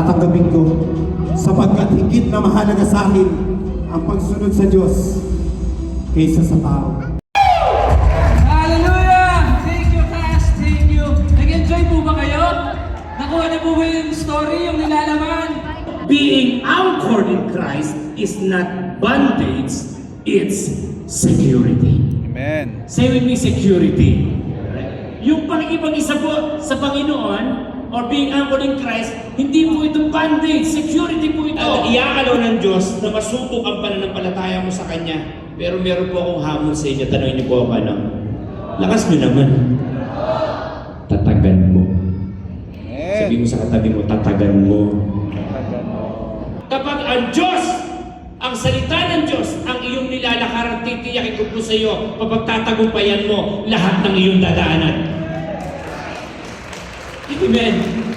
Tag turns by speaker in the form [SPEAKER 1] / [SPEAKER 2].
[SPEAKER 1] gagawin ko sapagkat higit na mahalaga sa akin ang pagsunod sa Diyos kaysa sa tao.
[SPEAKER 2] Hallelujah! Thank you, Cass. Thank you. Nag-enjoy po ba kayo? Nakuha na po ba yung story, yung nilalaman?
[SPEAKER 3] Being anchored in Christ is not bondage, it's security.
[SPEAKER 4] Amen.
[SPEAKER 3] Say with me, security. Yung pakikipag-isa po sa Panginoon or being anchored in Christ, hindi po ito bondage, security po ito.
[SPEAKER 5] At iakalaw ng Diyos na masubok ang pananampalataya mo sa Kanya. Pero meron po akong hamon sa inyo. Tanongin niyo po ako ano. Lakas mo naman. Tatagan mo. Sabi mo sa katabi mo, tatagan mo. Kapag ang Diyos, ang salita ng Diyos, ang iyong nilalakaran, titiyakin ko po sa iyo, papagtatagumpayan mo lahat ng iyong dadaanan. Amen.